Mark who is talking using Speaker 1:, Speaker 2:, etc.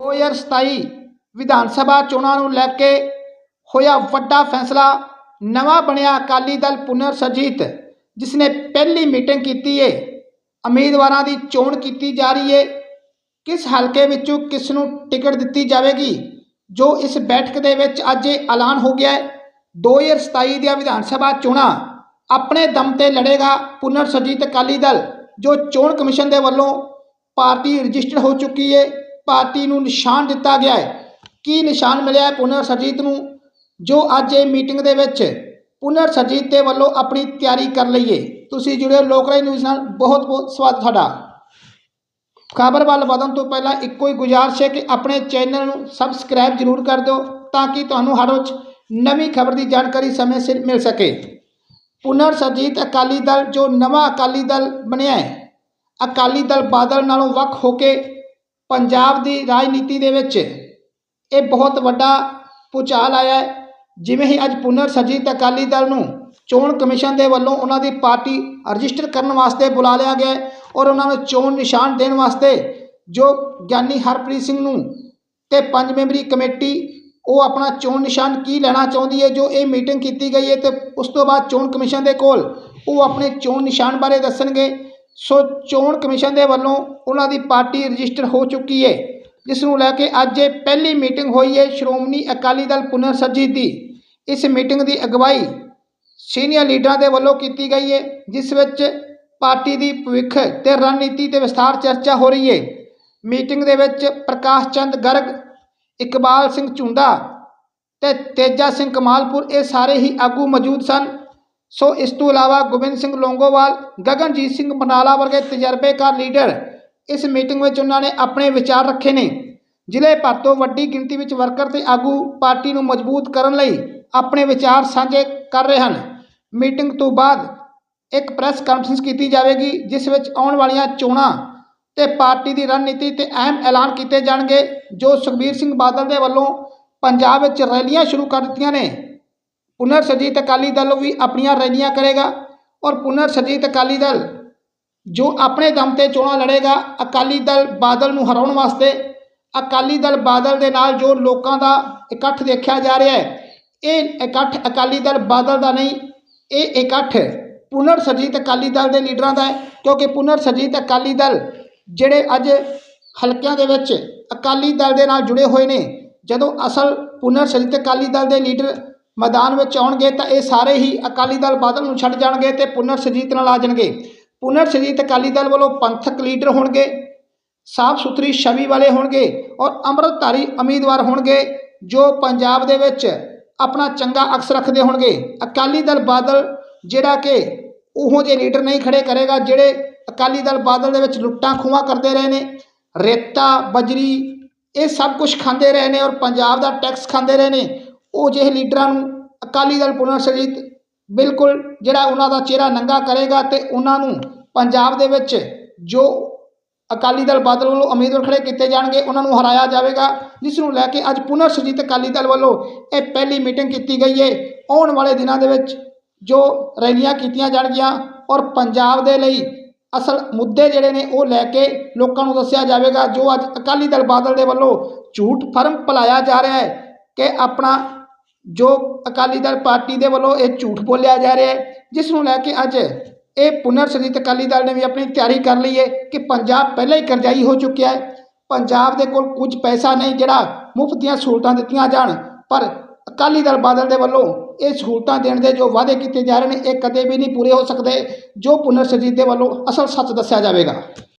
Speaker 1: 2027 ਵਿਧਾਨ ਸਭਾ ਚੋਣਾਂ ਨੂੰ ਲੈ ਕੇ ਹੋਇਆ ਵੱਡਾ ਫੈਸਲਾ, ਨਵਾਂ ਬਣਿਆ ਅਕਾਲੀ ਦਲ ਪੁਨਰ ਸਰਜੀਤ ਜਿਸ ਨੇ ਪਹਿਲੀ ਮੀਟਿੰਗ ਕੀਤੀ ਹੈ ਉਮੀਦਵਾਰਾਂ ਦੀ ਚੋਣ ਕੀਤੀ ਜਾ ਰਹੀ ਹੈ ਕਿਸ ਹਲਕੇ ਵਿੱਚੋਂ ਕਿਸ ਨੂੰ ਟਿਕਟ ਦਿੱਤੀ ਜਾਵੇਗੀ, ਜੋ ਇਸ ਬੈਠਕ ਦੇ ਵਿੱਚ ਅੱਜ ਐਲਾਨ ਹੋ ਗਿਆ ਹੈ 2027 ਦੀਆਂ ਵਿਧਾਨ ਸਭਾ ਚੋਣਾਂ, ਆਪਣੇ ਦਮ ਤੇ ਲੜੇਗਾ ਪੁਨਰ ਸਰਜੀਤ ਅਕਾਲੀ ਦਲ, ਜੋ ਚੋਣ ਕਮਿਸ਼ਨ ਦੇ ਵੱਲੋਂ ਪਾਰਟੀ ਰਜਿਸਟਰ ਹੋ ਚੁੱਕੀ ਹੈ ਪਾਰਟੀ ਨੂੰ ਨਿਸ਼ਾਨ ਦਿੱਤਾ ਗਿਆ ਹੈ। ਕੀ ਨਿਸ਼ਾਨ ਮਿਲਿਆ ਪੁਨਰ ਸਰਜੀਤ ਨੂੰ? ਜੋ ਅੱਜ ਇਹ ਮੀਟਿੰਗ ਦੇ ਵਿੱਚ ਪੁਨਰ ਸਰਜੀਤ ਦੇ ਵੱਲੋਂ ਆਪਣੀ ਤਿਆਰੀ ਕਰ ਲਈਏ। ਤੁਸੀਂ ਜੁੜੇ ਹੋ ਲੋਕਰਾਈ ਨਿਊਜ਼ ਨਾਲ। ਬਹੁਤ ਬਹੁਤ ਸਵਾਗਤ ਤੁਹਾਡਾ। ਖਬਰ ਵੱਲ ਵਧਣ ਤੋਂ ਪਹਿਲਾਂ ਇੱਕੋ ਹੀ ਗੁਜ਼ਾਰਿਸ਼ ਹੈ ਕਿ ਆਪਣੇ ਚੈਨਲ ਨੂੰ ਸਬਸਕ੍ਰਾਈਬ ਜ਼ਰੂਰ ਕਰ ਦਿਓ ਤਾਂ ਕਿ ਤੁਹਾਨੂੰ ਹਰ ਰੋਜ਼ ਨਵੀਂ ਖਬਰ ਦੀ ਜਾਣਕਾਰੀ ਸਮੇਂ ਸਿਰ ਮਿਲ ਸਕੇ। ਪੁਨਰ ਸਰਜੀਤ ਅਕਾਲੀ ਦਲ, ਜੋ ਨਵਾਂ ਅਕਾਲੀ ਦਲ ਬਣਿਆ ਹੈ, ਅਕਾਲੀ ਦਲ ਬਾਦਲ ਨਾਲੋਂ ਵੱਖ ਹੋ ਕੇ ਪੰਜਾਬ ਦੀ ਰਾਜਨੀਤੀ ਦੇ ਵਿੱਚ ਇਹ ਬਹੁਤ ਵੱਡਾ ਭੂਚਾਲ ਆਇਆ ਜਿਵੇਂ ਹੀ ਅੱਜ ਪੁਨਰ ਸਰਜੀਤ ਅਕਾਲੀ ਦਲ ਨੂੰ ਚੋਣ ਕਮਿਸ਼ਨ ਦੇ ਵੱਲੋਂ ਉਹਨਾਂ ਦੀ ਪਾਰਟੀ ਰਜਿਸਟਰ ਕਰਨ ਵਾਸਤੇ ਬੁਲਾ ਲਿਆ ਗਿਆ ਔਰ ਉਹਨਾਂ ਨੂੰ ਚੋਣ ਨਿਸ਼ਾਨ ਦੇਣ ਵਾਸਤੇ ਜੋ ਗਿਆਨੀ ਹਰਪ੍ਰੀਤ ਸਿੰਘ ਨੂੰ ਤੇ ਪੰਜ ਮੈਂਬਰੀ ਕਮੇਟੀ, ਉਹ ਆਪਣਾ ਚੋਣ ਨਿਸ਼ਾਨ ਕੀ ਲੈਣਾ ਚਾਹੁੰਦੀ ਹੈ, ਜੋ ਇਹ ਮੀਟਿੰਗ ਕੀਤੀ ਗਈ ਹੈ ਤੇ ਉਸ ਤੋਂ ਬਾਅਦ ਚੋਣ ਕਮਿਸ਼ਨ ਦੇ ਕੋਲ ਉਹ ਆਪਣੇ ਚੋਣ ਨਿਸ਼ਾਨ ਬਾਰੇ ਦੱਸਣਗੇ। ਸੋ ਚੋਣ ਕਮਿਸ਼ਨ ਦੇ ਵੱਲੋਂ ਉਹਨਾਂ ਦੀ ਪਾਰਟੀ ਰਜਿਸਟਰ ਹੋ ਚੁੱਕੀ ਹੈ, ਜਿਸ ਨੂੰ ਲੈ ਕੇ ਅੱਜ ਇਹ ਪਹਿਲੀ ਮੀਟਿੰਗ ਹੋਈ ਹੈ ਸ਼੍ਰੋਮਣੀ ਅਕਾਲੀ ਦਲ ਪੁਨਰ ਸਰਜੀਤ ਦੀ। ਇਸ ਮੀਟਿੰਗ ਦੀ ਅਗਵਾਈ ਸੀਨੀਅਰ ਲੀਡਰਾਂ ਦੇ ਵੱਲੋਂ ਕੀਤੀ ਗਈ ਹੈ, ਜਿਸ ਵਿੱਚ ਪਾਰਟੀ ਦੀ ਭਵਿੱਖ ਤੇ ਰਣਨੀਤੀ ਤੇ ਵਿਸਥਾਰ ਚਰਚਾ ਹੋ ਰਹੀ ਹੈ। ਮੀਟਿੰਗ ਦੇ ਵਿੱਚ ਪ੍ਰਕਾਸ਼ ਚੰਦ ਗਰਗ, ਇਕਬਾਲ ਸਿੰਘ ਝੁੰਡਾ ਤੇ ਤੇਜਾ ਸਿੰਘ ਕਮਾਲਪੁਰ ਇਹ ਸਾਰੇ ਹੀ ਆਗੂ ਮੌਜੂਦ ਸਨ। ਸੋ ਇਸ ਤੋਂ ਇਲਾਵਾ ਗੋਬਿੰਦ ਸਿੰਘ ਲੋਂਗੋਵਾਲ, ਗਗਨਜੀਤ ਸਿੰਘ ਬਨਾਲਾ ਵਰਗੇ ਤਜਰਬੇਕਾਰ ਲੀਡਰ ਇਸ ਮੀਟਿੰਗ ਵਿੱਚ ਉਹਨਾਂ ਨੇ ਆਪਣੇ ਵਿਚਾਰ ਰੱਖੇ ਨੇ। ਜ਼ਿਲ੍ਹੇ ਭਰ ਤੋਂ ਵੱਡੀ ਗਿਣਤੀ ਵਿੱਚ ਵਰਕਰ ਤੇ ਆਗੂ ਪਾਰਟੀ ਨੂੰ ਮਜ਼ਬੂਤ ਕਰਨ ਲਈ ਆਪਣੇ ਵਿਚਾਰ ਸਾਂਝੇ ਕਰ ਰਹੇ ਹਨ। ਮੀਟਿੰਗ ਤੋਂ ਬਾਅਦ ਇੱਕ ਪ੍ਰੈਸ ਕਾਨਫਰੰਸ ਕੀਤੀ ਜਾਵੇਗੀ, ਜਿਸ ਵਿੱਚ ਆਉਣ ਵਾਲੀਆਂ ਚੋਣਾਂ ਤੇ ਪਾਰਟੀ ਦੀ ਰਣਨੀਤੀ ਤੇ ਅਹਿਮ ਐਲਾਨ ਕੀਤੇ ਜਾਣਗੇ, ਜੋ ਸੁਖਬੀਰ ਸਿੰਘ ਬਾਦਲ ਦੇ ਵੱਲੋਂ ਪੰਜਾਬ ਵਿੱਚ ਰੈਲੀਆਂ ਸ਼ੁਰੂ ਕਰ ਦਿੱਤੀਆਂ ਨੇ। ਪੁਨਰ ਸਰਜੀਤ ਅਕਾਲੀ ਦਲ ਵੀ ਆਪਣੀਆਂ ਰੈਲੀਆਂ ਕਰੇਗਾ ਔਰ ਪੁਨਰਸਜੀਤ ਅਕਾਲੀ ਦਲ ਜੋ ਆਪਣੇ ਦਮ ਤੇ ਚੋਣਾਂ ਲੜੇਗਾ, ਅਕਾਲੀ ਦਲ ਬਾਦਲ ਨੂੰ ਹਰਾਉਣ ਵਾਸਤੇ, ਅਕਾਲੀ ਦਲ ਬਾਦਲ ਦੇ ਨਾਲ ਜੋ ਲੋਕਾਂ ਦਾ ਇਕੱਠ ਦੇਖਿਆ ਜਾ ਰਿਹਾ ਹੈ, ਇਹ ਇਕੱਠ ਅਕਾਲੀ ਦਲ ਬਾਦਲ ਦਾ ਨਹੀਂ, ਇਹ ਇਕੱਠ ਪੁਨਰ ਸਰਜੀਤ ਅਕਾਲੀ ਦਲ ਦੇ ਲੀਡਰਾਂ ਦਾ ਹੈ, ਕਿਉਂਕਿ ਪੁਨਰ ਸਰਜੀਤ ਅਕਾਲੀ ਦਲ ਜਿਹੜੇ ਅੱਜ ਹਲਕਿਆਂ ਦੇ ਵਿੱਚ ਅਕਾਲੀ ਦਲ ਦੇ ਨਾਲ ਜੁੜੇ ਹੋਏ ਨੇ, ਜਦੋਂ ਅਸਲ ਪੁਨਰ ਸਰਜੀਤ ਅਕਾਲੀ ਦਲ ਦੇ ਲੀਡਰ ਮੈਦਾਨ ਵਿੱਚ ਆਉਣਗੇ ਤਾਂ ਇਹ ਸਾਰੇ ਹੀ ਅਕਾਲੀ ਦਲ ਬਾਦਲ ਨੂੰ ਛੱਡ ਜਾਣਗੇ ਤੇ ਪੁਨਰ ਸਰਜੀਤ ਨਾਲ ਆ ਜਾਣਗੇ। ਪੁਨਰ ਸਰਜੀਤ ਅਕਾਲੀ ਦਲ ਵੱਲੋਂ ਪੰਥਕ ਲੀਡਰ ਹੋਣਗੇ, ਸਾਫ਼ ਸੁਥਰੀ ਛਵੀ ਵਾਲੇ ਹੋਣਗੇ ਔਰ ਅੰਮ੍ਰਿਤਧਾਰੀ ਉਮੀਦਵਾਰ ਹੋਣਗੇ, ਜੋ ਪੰਜਾਬ ਦੇ ਵਿੱਚ ਆਪਣਾ ਚੰਗਾ ਅਕਸ ਰੱਖਦੇ ਹੋਣਗੇ। ਅਕਾਲੀ ਦਲ ਬਾਦਲ ਜਿਹੜਾ ਕਿ ਉਹੋ ਜਿਹੇ ਲੀਡਰ ਨਹੀਂ ਖੜੇ ਕਰੇਗਾ ਜਿਹੜੇ ਅਕਾਲੀ ਦਲ ਬਾਦਲ ਦੇ ਵਿੱਚ ਲੁੱਟਾਂ ਖੂਹਾਂ ਕਰਦੇ ਰਹੇ ਨੇ, ਰੇਤਾ, ਬਜਰੀ ਇਹ ਸਭ ਕੁਝ ਖਾਂਦੇ ਰਹੇ ਨੇ ਔਰ ਪੰਜਾਬ ਦਾ ਟੈਕਸ ਖਾਂਦੇ ਰਹੇ ਨੇ। ਉਹ ਜਿਹੇ ਲੀਡਰਾਂ ਨੂੰ ਅਕਾਲੀ ਦਲ ਪੁਨਰ ਸਰਜੀਤ ਬਿਲਕੁਲ ਜਿਹੜਾ ਉਹਨਾਂ ਦਾ ਚਿਹਰਾ ਨੰਗਾ ਕਰੇਗਾ ਤੇ ਉਹਨਾਂ ਨੂੰ ਪੰਜਾਬ ਦੇ ਵਿੱਚ ਜੋ ਅਕਾਲੀ ਦਲ ਬਾਦਲ ਵੱਲੋਂ ਉਮੀਦਵਾਰ ਖੜੇ ਕੀਤੇ ਜਾਣਗੇ, ਉਹਨਾਂ ਨੂੰ ਹਰਾਇਆ ਜਾਵੇਗਾ, ਜਿਸ ਨੂੰ ਲੈ ਕੇ ਅੱਜ ਪੁਨਰ ਸਰਜੀਤ ਅਕਾਲੀ ਦਲ ਵੱਲੋਂ ਇਹ ਪਹਿਲੀ ਮੀਟਿੰਗ ਕੀਤੀ ਗਈ ਹੈ ਆਉਣ ਵਾਲੇ ਦਿਨਾਂ ਦੇ ਵਿੱਚ ਜੋ ਰੈਲੀਆਂ ਕੀਤੀਆਂ ਜਾਣਗੀਆਂ ਔਰ ਪੰਜਾਬ ਦੇ ਲਈ ਅਸਲ ਮੁੱਦੇ ਜਿਹੜੇ ਨੇ ਉਹ ਲੈ ਕੇ ਲੋਕਾਂ ਨੂੰ ਦੱਸਿਆ ਜਾਵੇਗਾ, ਜੋ ਅੱਜ ਅਕਾਲੀ ਦਲ ਬਾਦਲ ਦੇ ਵੱਲੋਂ ਝੂਠ ਫਰਮ ਭਲਾਇਆ ਜਾ ਰਿਹਾ ਹੈ ਕਿ ਆਪਣਾ ਜੋ ਅਕਾਲੀ ਦਲ ਪਾਰਟੀ ਦੇ ਵੱਲੋਂ ਇਹ ਝੂਠ ਬੋਲਿਆ ਜਾ ਰਿਹਾ ਹੈ, ਜਿਸ ਨੂੰ ਲੈ ਕੇ ਅੱਜ ਇਹ ਪੁਨਰ ਸਰਜੀਤ ਅਕਾਲੀ ਦਲ ਨੇ ਵੀ ਆਪਣੀ ਤਿਆਰੀ ਕਰ ਲਈ ਹੈ ਕਿ ਪੰਜਾਬ ਪਹਿਲਾਂ ਹੀ ਕਰਜ਼ਾਈ ਹੋ ਚੁੱਕਿਆ ਹੈ। ਪੰਜਾਬ ਦੇ ਕੋਲ ਕੁਝ ਪੈਸਾ ਨਹੀਂ ਜਿਹੜਾ ਮੁਫਤ ਦੀਆਂ ਸਹੂਲਤਾਂ ਦਿੱਤੀਆਂ ਜਾਣ, ਪਰ ਅਕਾਲੀ ਦਲ ਬਾਦਲ ਦੇ ਵੱਲੋਂ ਇਹ ਸਹੂਲਤਾਂ ਦੇਣ ਦੇ ਜੋ ਵਾਅਦੇ ਕੀਤੇ ਜਾ ਰਹੇ ਨੇ, ਇਹ ਕਦੇ ਵੀ ਨਹੀਂ ਪੂਰੇ ਹੋ ਸਕਦੇ, ਜੋ ਪੁਨਰ ਸਰਜੀਤ ਦੇ ਵੱਲੋਂ ਅਸਲ ਸੱਚ ਦੱਸਿਆ ਜਾਵੇਗਾ।